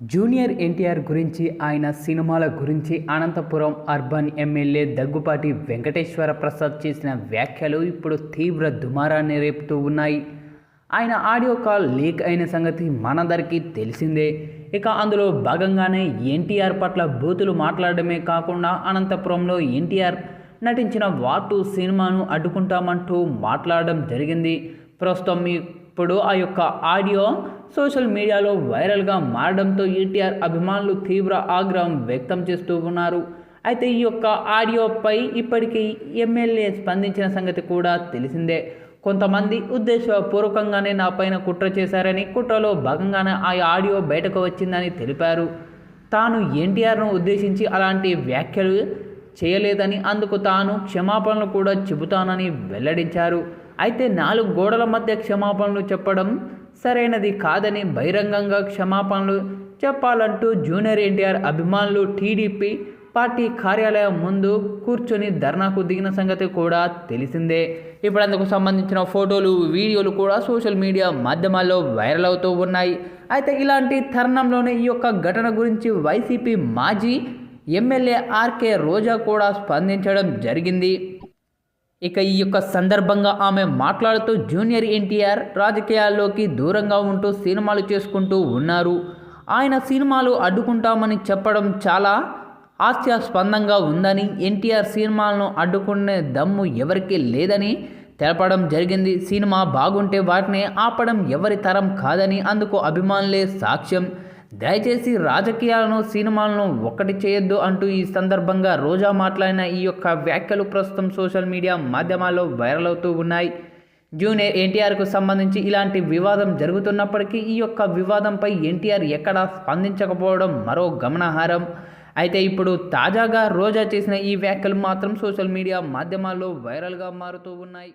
Junior NTR గురించి ఆయన సినిమాల గురించి అనంతపురం అర్బన్ ఎమ్మెల్యే దగ్గుపాటి వెంకటేశ్వర ప్రసాద్ చేసిన వ్యాఖ్యలు ఇప్పుడు తీవ్ర దుమారాన్ని రేపుతూ ఉన్నాయి. ఆయన ఆడియో కాల్ లీక్ అయిన సంగతి మనందరికీ తెలిసిందే. ఇక అందులో భాగంగానే ఎన్టీఆర్ పట్ల బూతులు మాట్లాడడమే కాకుండా అనంతపురంలో ఎన్టీఆర్ నటించిన వాటు సినిమాను అడ్డుకుంటామంటూ మాట్లాడడం జరిగింది. ప్రస్తుతం మీ ఇప్పుడు ఆ యొక్క ఆడియో సోషల్ మీడియాలో వైరల్గా మారడంతో ఈటీఆర్ అభిమానులు తీవ్ర ఆగ్రహం వ్యక్తం చేస్తూ ఉన్నారు. అయితే ఈ యొక్క ఆడియోపై ఇప్పటికీ ఎమ్మెల్యే స్పందించిన సంగతి కూడా తెలిసిందే. కొంతమంది ఉద్దేశపూర్వకంగానే నా పైన కుట్ర చేశారని కుట్రలో భాగంగానే ఆ ఆడియో బయటకు వచ్చిందని తెలిపారు. తాను ఎన్టీఆర్ను ఉద్దేశించి అలాంటి వ్యాఖ్యలు చేయలేదని అందుకు తాను క్షమాపణలు కూడా చెబుతానని వెల్లడించారు. అయితే నాలుగు గోడల మధ్య క్షమాపణలు చెప్పడం సరైనది కాదని బహిరంగంగా క్షమాపణలు చెప్పాలంటూ జూనియర్ ఎన్టీఆర్ అభిమానులు టీడీపీ పార్టీ కార్యాలయం ముందు కూర్చొని ధర్నాకు దిగిన సంగతి కూడా తెలిసిందే. ఇప్పుడు అందుకు సంబంధించిన ఫోటోలు వీడియోలు కూడా సోషల్ మీడియా మాధ్యమాల్లో వైరల్ అవుతూ ఉన్నాయి. అయితే ఇలాంటి తరుణంలోనే ఈ యొక్క ఘటన గురించి వైసీపీ మాజీ ఎమ్మెల్యే ఆర్కే రోజా కూడా స్పందించడం జరిగింది. ఇక ఈ యొక్క సందర్భంగా ఆమె మాట్లాడుతూ జూనియర్ ఎన్టీఆర్ రాజకీయాల్లోకి దూరంగా ఉంటూ సినిమాలు చేసుకుంటూ ఉన్నారు. ఆయన సినిమాలు అడ్డుకుంటామని చెప్పడం చాలా హాస్యాస్పందంగా ఉందని ఎన్టీఆర్ సినిమాలను అడ్డుకునే దమ్ము ఎవరికీ లేదని తెలపడం జరిగింది. సినిమా బాగుంటే వాటిని ఆపడం ఎవరి తరం కాదని అందుకు అభిమానులే సాక్ష్యం. దయచేసి రాజకీయాలను సినిమాలను ఒక్కటి చేయొద్దు అంటూ ఈ సందర్భంగా రోజా మాట్లాడిన ఈ యొక్క వ్యాఖ్యలు ప్రస్తుతం సోషల్ మీడియా మాధ్యమాల్లో వైరల్ అవుతూ ఉన్నాయి. జూనియర్ ఎన్టీఆర్కు సంబంధించి ఇలాంటి వివాదం జరుగుతున్నప్పటికీ ఈ యొక్క వివాదంపై ఎన్టీఆర్ ఎక్కడా స్పందించకపోవడం మరో గమనార్హం. అయితే ఇప్పుడు తాజాగా రోజా చేసిన ఈ వ్యాఖ్యలు మాత్రం సోషల్ మీడియా మాధ్యమాల్లో వైరల్గా మారుతూ ఉన్నాయి.